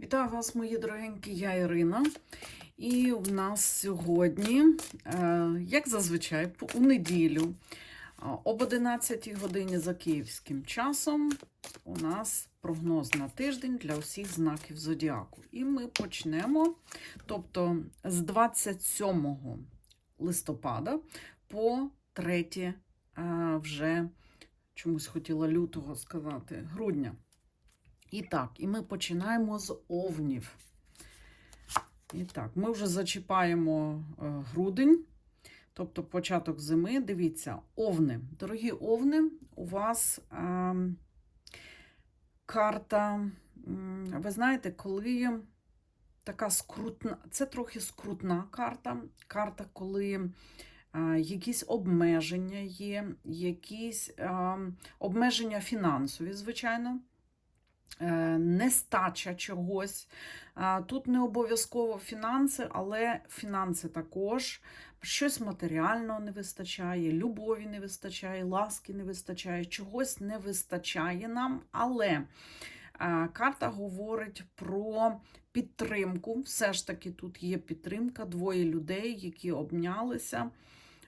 Вітаю вас, мої дорогенькі, я Ірина. І в нас сьогодні, е, як зазвичай, у неділю об 11 годині за київським часом у нас прогноз на тиждень для усіх знаків зодіаку. І ми почнемо, тобто з 27 листопада по 3 е, вже чомусь хотіла лютого сказати, грудня. І так, і ми починаємо з овнів. І так, ми вже зачіпаємо е, грудень, тобто початок зими. Дивіться, овни. Дорогі овни, у вас е, карта, м, ви знаєте, коли така скрутна, це трохи скрутна карта. Карта, коли е, якісь обмеження є, якісь е, обмеження фінансові, звичайно нестача чогось. Тут не обов'язково фінанси, але фінанси також. Щось матеріального не вистачає, любові не вистачає, ласки не вистачає, чогось не вистачає нам. Але е, карта говорить про підтримку. Все ж таки тут є підтримка, двоє людей, які обнялися.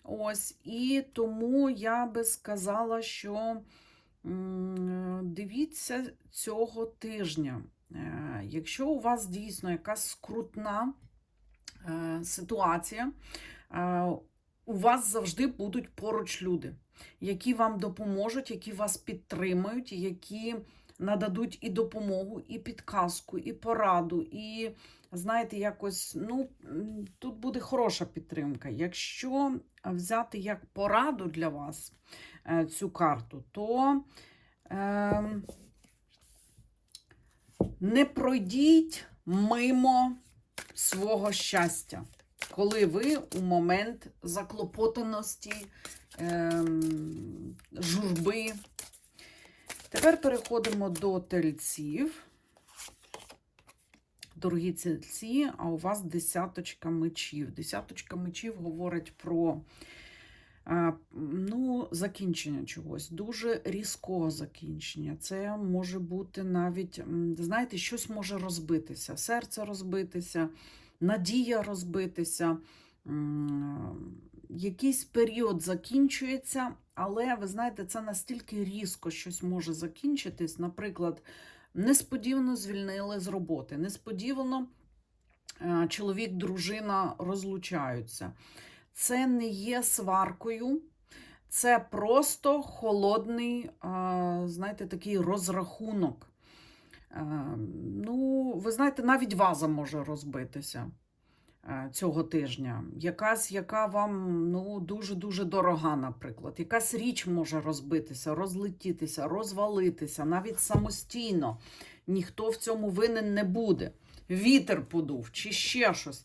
Ось, і тому я би сказала, що Дивіться цього тижня. Е, Якщо у вас дійсно якась скрутна е, ситуація, е, у вас завжди будуть поруч люди, які вам допоможуть, які вас підтримають, які нададуть і допомогу, і підказку, і пораду, і знаєте, якось ну, тут буде хороша підтримка. Якщо взяти як пораду для вас цю карту, то е, не пройдіть мимо свого щастя, коли ви у момент заклопотаності, е, журби. Тепер переходимо до тельців. Дорогі тельці, а у вас десяточка мечів. Десяточка мечів говорить про ну, закінчення чогось, дуже різкого закінчення. Це може бути навіть, знаєте, щось може розбитися, серце розбитися, надія розбитися. Якийсь період закінчується, але ви знаєте, це настільки різко щось може закінчитись. Наприклад, несподівано звільнили з роботи, несподівано чоловік, дружина розлучаються. Це не є сваркою, це просто холодний, знаєте, такий розрахунок. Ну, ви знаєте, навіть ваза може розбитися цього тижня. Якась, яка вам ну, дуже-дуже дорога, наприклад. Якась річ може розбитися, розлетітися, розвалитися, навіть самостійно. Ніхто в цьому винен не буде. Вітер подув чи ще щось.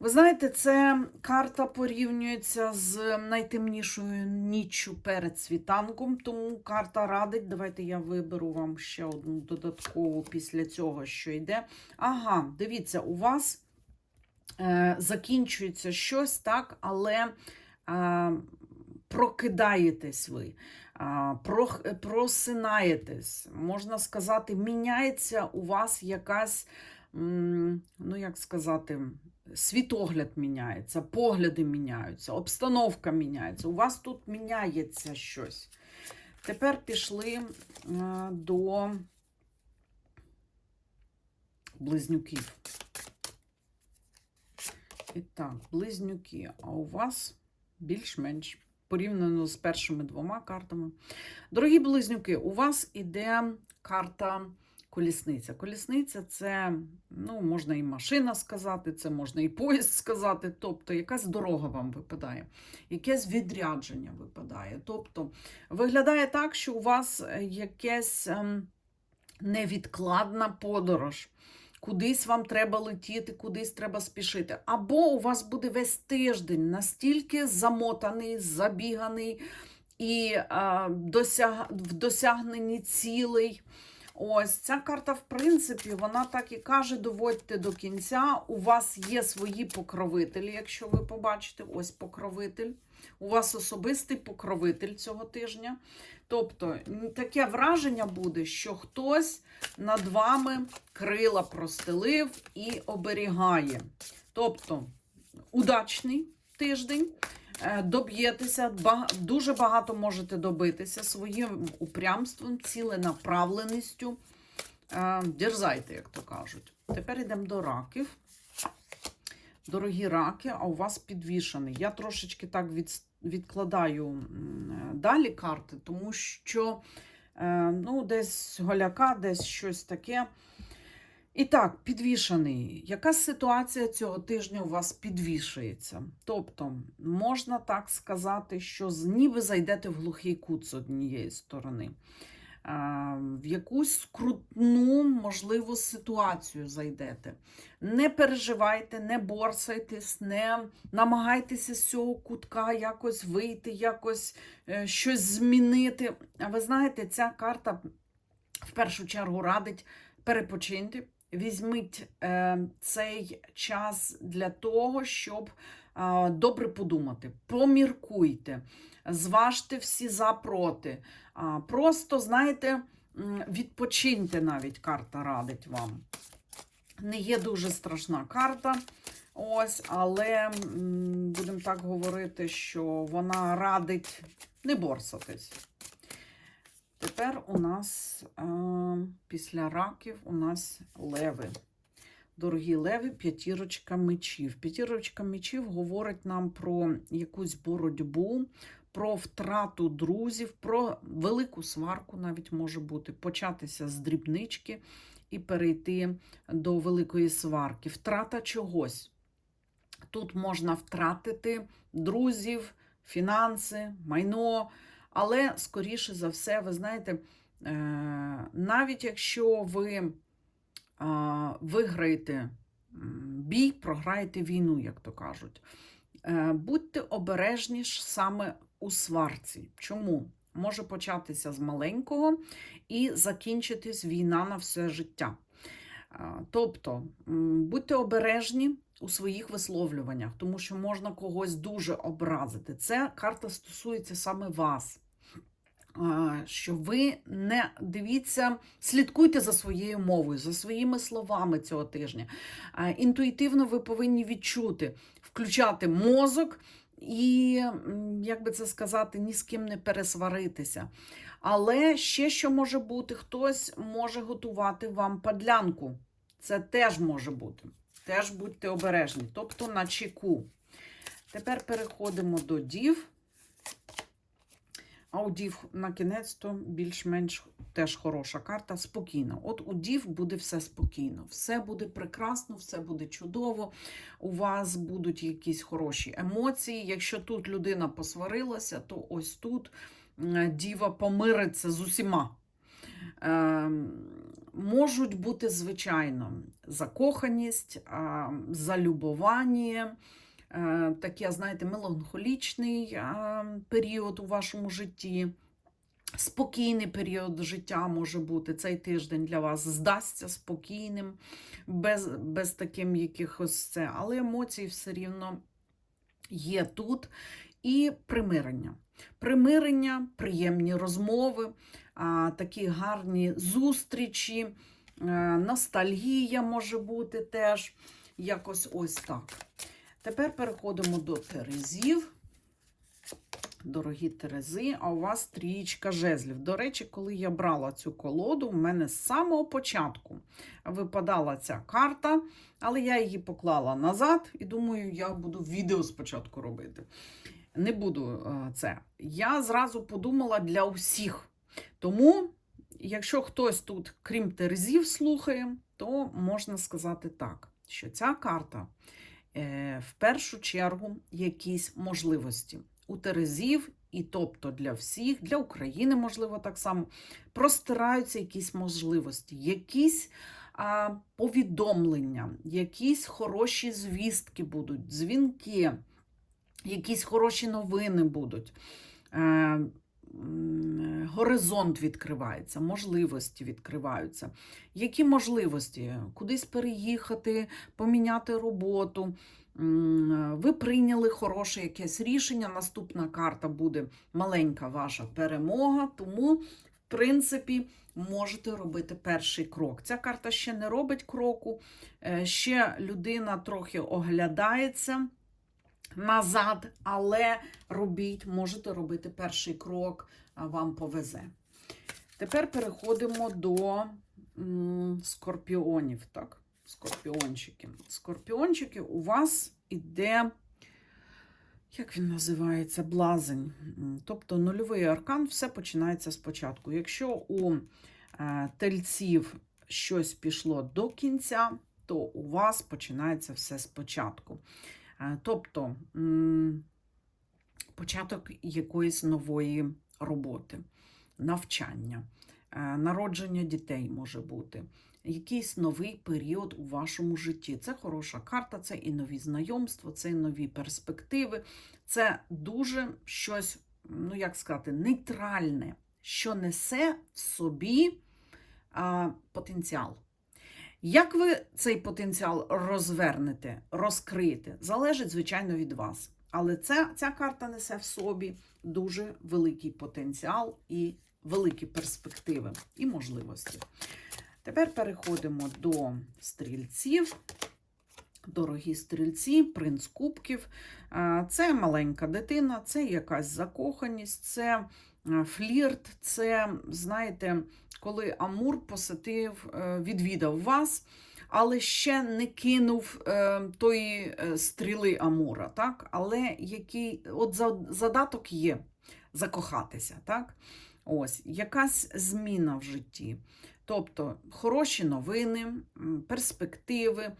Ви знаєте, це карта порівнюється з найтемнішою ніччю перед світанком, тому карта радить. Давайте я виберу вам ще одну додаткову після цього, що йде. Ага, дивіться, у вас е, закінчується щось, так, але е, прокидаєтесь ви, просинаєтесь, можна сказати, міняється у вас якась, ну як сказати, світогляд міняється, погляди міняються, обстановка міняється. У вас тут міняється щось. Тепер пішли е, до близнюків. І так, близнюки. А у вас більш-менш порівняно з першими двома картами. Дорогі близнюки, у вас іде карта колісниця. Колісниця це, ну, можна і машина сказати, це можна і поїзд сказати, тобто якась дорога вам випадає, якесь відрядження випадає. Тобто виглядає так, що у вас е, якась ем, невідкладна подорож. Кудись вам треба летіти, кудись треба спішити. Або у вас буде весь тиждень настільки замотаний, забіганий і а, досяг, в досягненні цілей. Ось ця карта, в принципі, вона так і каже: доводьте до кінця. У вас є свої покровителі, якщо ви побачите, ось покровитель. У вас особистий покровитель цього тижня. Тобто, таке враження буде, що хтось над вами крила простелив і оберігає. Тобто, удачний тиждень. Е, Доб'єтеся, дуже багато можете добитися своїм упрямством, ціленаправленістю. Е, Дерзайте, як то кажуть. Тепер йдемо до раків. Дорогі раки, а у вас підвішений. Я трошечки так від, відкладаю е, далі карти, тому що ну, десь голяка, десь щось таке. І так, підвішений. Яка ситуація цього тижня у вас підвішується? Тобто, можна так сказати, що ніби зайдете в глухий кут з однієї сторони. В якусь скрутну, можливо, ситуацію зайдете. Не переживайте, не борсайтесь, не намагайтеся з цього кутка якось вийти, якось е, щось змінити. А ви знаєте, ця карта в першу чергу радить перепочиньте. Візьміть е, цей час для того, щоб добре подумати. Поміркуйте, зважте всі за проти. Просто, знаєте, відпочиньте навіть карта радить вам. Не є дуже страшна карта. Ось, але будемо так говорити, що вона радить не борсатись. Тепер у нас е, після раків у нас леви. Дорогі леви, п'ятірочка мечів. П'ятірочка мечів говорить нам про якусь боротьбу, про втрату друзів, про велику сварку навіть може бути, початися з дрібнички і перейти до великої сварки. Втрата чогось. Тут можна втратити друзів, фінанси, майно, але, скоріше за все, ви знаєте, е, навіть якщо ви виграєте бій, програєте війну, як то кажуть, е, будьте обережні саме у сварці. Чому? Може початися з маленького і закінчитись війна на все життя. Тобто, будьте обережні у своїх висловлюваннях, тому що можна когось дуже образити. Це карта стосується саме вас. А, Що ви не дивіться, слідкуйте за своєю мовою, за своїми словами цього тижня. Інтуїтивно ви повинні відчути, включати мозок і, як би це сказати, ні з ким не пересваритися. Але ще що може бути, хтось може готувати вам падлянку. Це теж може бути. Теж будьте обережні, тобто на чеку. Тепер переходимо до дів. А у дів на кінець то більш-менш теж хороша карта. Спокійно. От у дів буде все спокійно, все буде прекрасно, все буде чудово. У вас будуть якісь хороші емоції. Якщо тут людина посварилася, то ось тут діва помириться з усіма. Е, можуть бути, звичайно, закоханість, залюбування, таке, знаєте, меланхолічний е, період у вашому житті. Спокійний період життя може бути цей тиждень для вас здасться спокійним, без, без таким якихось це, але емоції все рівно є тут. І примирення. Примирення, приємні розмови, такі гарні зустрічі, е, ностальгія може бути теж якось ось так. Тепер переходимо до Терезів. Дорогі Терези, а у вас трієчка жезлів. До речі, коли я брала цю колоду, в мене з самого початку випадала ця карта, але я її поклала назад і думаю, я буду відео спочатку робити. Не буду е, це. Я зразу подумала для усіх. Тому, якщо хтось тут, крім Терезів, слухає, то можна сказати так, що ця карта в першу чергу якісь можливості у Терезів, і тобто для всіх, для України, можливо, так само, простираються якісь можливості, якісь а, повідомлення, якісь хороші звістки будуть, дзвінки, якісь хороші новини будуть. Е, горизонт відкривається, можливості відкриваються. Які можливості? Кудись переїхати, поміняти роботу. Ви прийняли хороше якесь рішення. Наступна карта буде маленька ваша перемога, тому, в принципі, можете робити перший крок. Ця карта ще не робить кроку, е, ще людина трохи оглядається назад, але робіть, можете робити перший крок, вам повезе. Тепер переходимо до скорпіонів. Так? Скорпіончики. Скорпіончики у вас іде, як він називається, блазень. Тобто нульовий аркан, все починається спочатку. Якщо у е, тельців щось пішло до кінця, то у вас починається все спочатку. Е, Тобто початок якоїсь нової роботи, навчання, е, народження дітей може бути, якийсь новий період у вашому житті. Це хороша карта, це і нові знайомства, це і нові перспективи. Це дуже щось, ну як сказати, нейтральне, що несе в собі а, потенціал. Як ви цей потенціал розвернете, розкриєте, залежить, звичайно, від вас. Але це, ця карта несе в собі дуже великий потенціал і великі перспективи і можливості. Тепер переходимо до стрільців. Дорогі стрільці, принц кубків. Це маленька дитина, це якась закоханість, це флірт, це, знаєте, коли Амур посетив, е, відвідав вас, але ще не кинув е, тої е, стріли Амура, так? але який от задаток є закохатися. Так? Ось, якась зміна в житті. Тобто хороші новини, перспективи,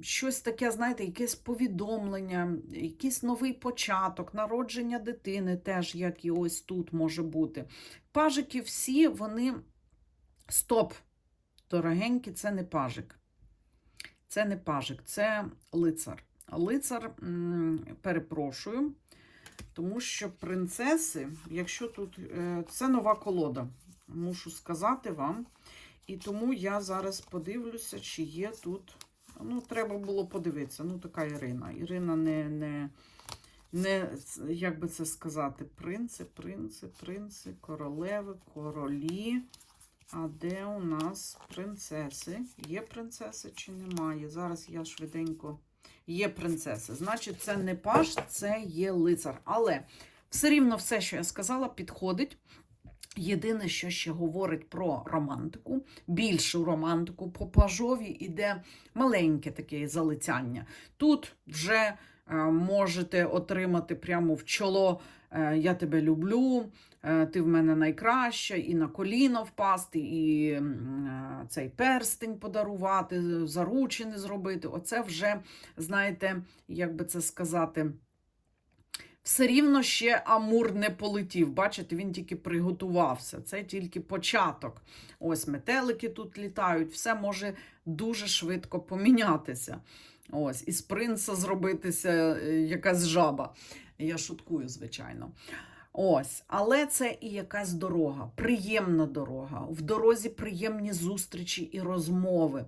щось таке, знаєте, якесь повідомлення, якийсь новий початок, народження дитини, теж як і ось тут може бути. Пажики всі, вони стоп, дорогенькі, це не пажик. Це не пажик, це лицар. Лицар, перепрошую, тому що принцеси, якщо тут е, це нова колода, мушу сказати вам. І тому я зараз подивлюся, чи є тут. Ну, треба було подивитися. Ну, така Ірина. Ірина не, не, не як би це сказати, принци, принци, принци, королеви, королі. А де у нас принцеси? Є принцеси чи немає? Зараз я швиденько. Є принцеси. Значить, це не паш, це є лицар. Але все рівно все, що я сказала, підходить. Єдине, що ще говорить про романтику, більшу романтику по пажові іде маленьке таке залицяння. Тут вже е, можете отримати прямо в чоло е, Я тебе люблю, е, ти в мене найкраща, і на коліно впасти, і цей перстень подарувати, заручини зробити. Оце вже, знаєте, як би це сказати. Все рівно ще Амур не полетів. Бачите, він тільки приготувався. Це тільки початок. Ось метелики тут літають, все може дуже швидко помінятися. Ось, із принца зробитися е, якась жаба. Я шуткую, звичайно. Ось, але це і якась дорога, приємна дорога. В дорозі приємні зустрічі і розмови.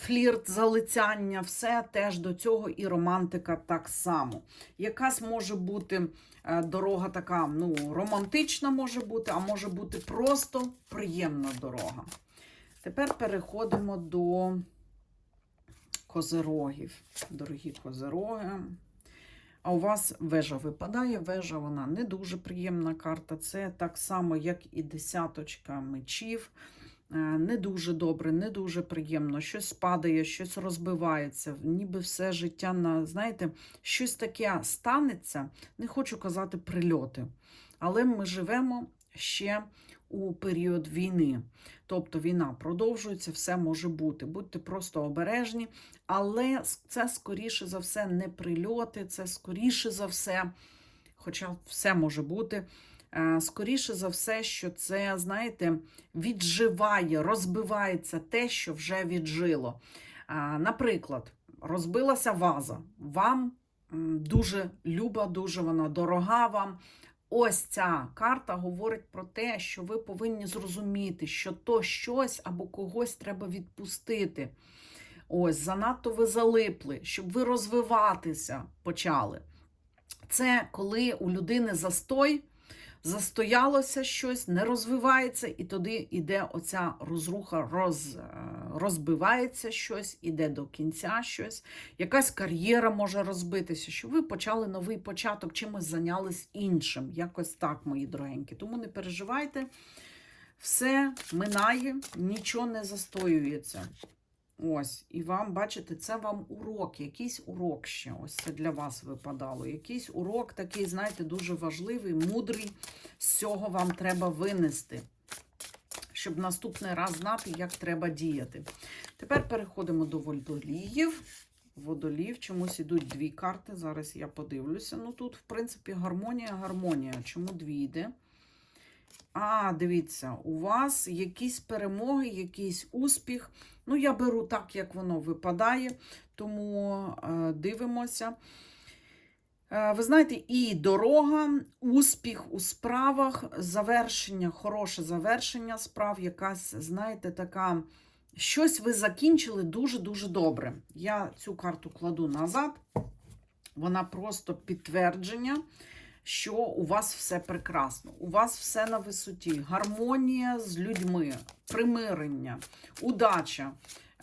Флірт, залицяння, все теж до цього, і романтика так само. Якась може бути е, дорога така, ну, романтична може бути, а може бути просто приємна дорога. Тепер переходимо до козерогів. Дорогі козероги. А у вас вежа випадає. Вежа вона не дуже приємна карта. Це так само, як і десяточка мечів. Е, Не дуже добре, не дуже приємно. Щось падає, щось розбивається, ніби все життя на, знаєте, щось таке станеться. Не хочу казати прильоти. Але ми живемо ще у період війни. Тобто війна продовжується, все може бути. Будьте просто обережні, але це скоріше за все не прильоти, це скоріше за все, хоча все може бути. Е, Скоріше за все, що це, знаєте, відживає, розбивається те, що вже віджило. Наприклад, розбилася ваза. Вам дуже люба, дуже вона дорога вам, ось ця карта говорить про те, що ви повинні зрозуміти, що то щось або когось треба відпустити. Ось, занадто ви залипли, щоб ви розвиватися почали. Це коли у людини застой, застоялося щось, не розвивається, і тоді йде оця розруха, роз, е, розбивається щось, іде до кінця щось, якась кар'єра може розбитися, щоб ви почали новий початок, чимось зайнялись іншим. Якось так, мої дорогенькі. Тому не переживайте, все минає, нічого не застоюється. Ось, і вам, бачите, це вам урок, якийсь урок ще. Ось це для вас випадало. Якийсь урок такий, знаєте, дуже важливий, мудрий. З цього вам треба винести, щоб наступний раз знати, як треба діяти. Тепер переходимо до водоліїв. Водолів, чомусь ідуть дві карти. Зараз я подивлюся. Ну тут, в принципі, гармонія, гармонія. Чому дві йде? А, дивіться, у вас якісь перемоги, якийсь успіх. Ну, я беру так, як воно випадає, тому е, дивимося. Е, ви знаєте, і дорога, успіх у справах, завершення, хороше завершення справ, якась, знаєте, така. Щось ви закінчили дуже-дуже добре. Я цю карту кладу назад. Вона просто підтвердження, що у вас все прекрасно, у вас все на висоті, гармонія з людьми, примирення, удача.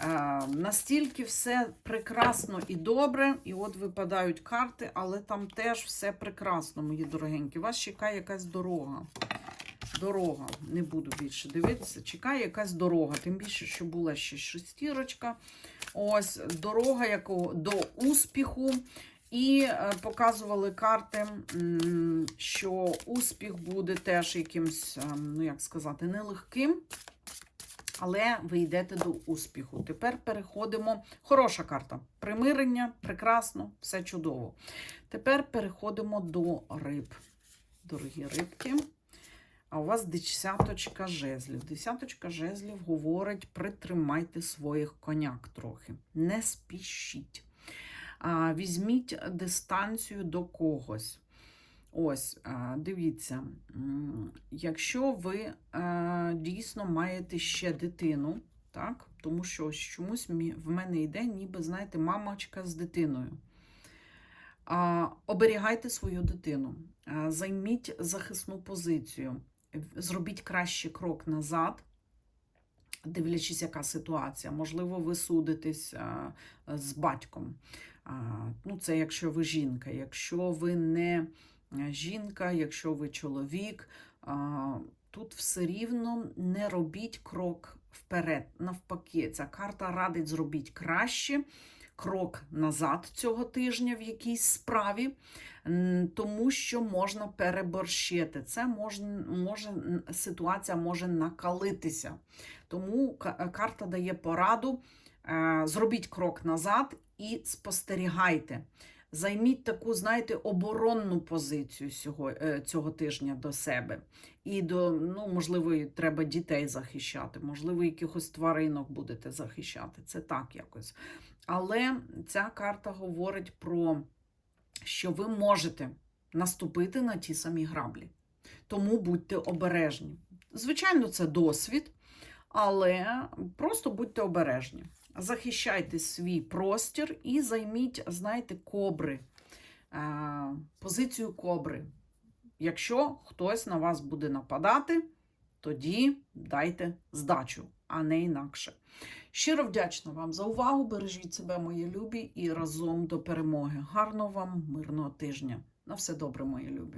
Е, настільки все прекрасно і добре, і от випадають карти, але там теж все прекрасно, мої дорогенькі. Вас чекає якась дорога. Дорога, не буду більше дивитися, чекає якась дорога. Тим більше, що була ще шестірочка. Ось дорога якого до успіху. І е, показували карти, що успіх буде теж якимсь, е, ну як сказати, нелегким. Але ви йдете до успіху. Тепер переходимо. Хороша карта. Примирення, прекрасно, все чудово. Тепер переходимо до риб. Дорогі рибки. А у вас десяточка жезлів. Десяточка жезлів говорить: притримайте своїх коняк трохи. Не спішіть. Візьміть дистанцію до когось. Ось, дивіться, якщо ви дійсно маєте ще дитину, так, тому що чомусь в мене йде, ніби, знаєте, мамочка з дитиною. Оберігайте свою дитину, займіть захисну позицію, зробіть кращий крок назад, дивлячись, яка ситуація. Можливо, ви судитесь з батьком. Ну, це якщо ви жінка. Якщо ви не е, жінка, якщо ви чоловік, тут все рівно не робіть крок вперед. Навпаки, ця карта радить зробіть краще. Крок назад цього тижня в якійсь справі, тому що можна переборщити. Це можна, може, ситуація може накалитися. Тому карта дає пораду: зробіть крок назад і спостерігайте. Займіть таку, знаєте, оборонну позицію цього, е, цього тижня до себе. І до, ну, можливо, треба дітей захищати, можливо, якихось тваринок будете захищати. Це так якось. Але ця карта говорить про що ви можете наступити на ті самі граблі. Тому будьте обережні. Звичайно, це досвід, але просто будьте обережні. Захищайте свій простір і займіть, знаєте, кобри, е, позицію кобри. Якщо хтось на вас буде нападати, тоді дайте здачу, а не інакше. Щиро вдячна вам за увагу. Бережіть себе, мої любі, і разом до перемоги. Гарного вам мирного тижня. На все добре, мої любі.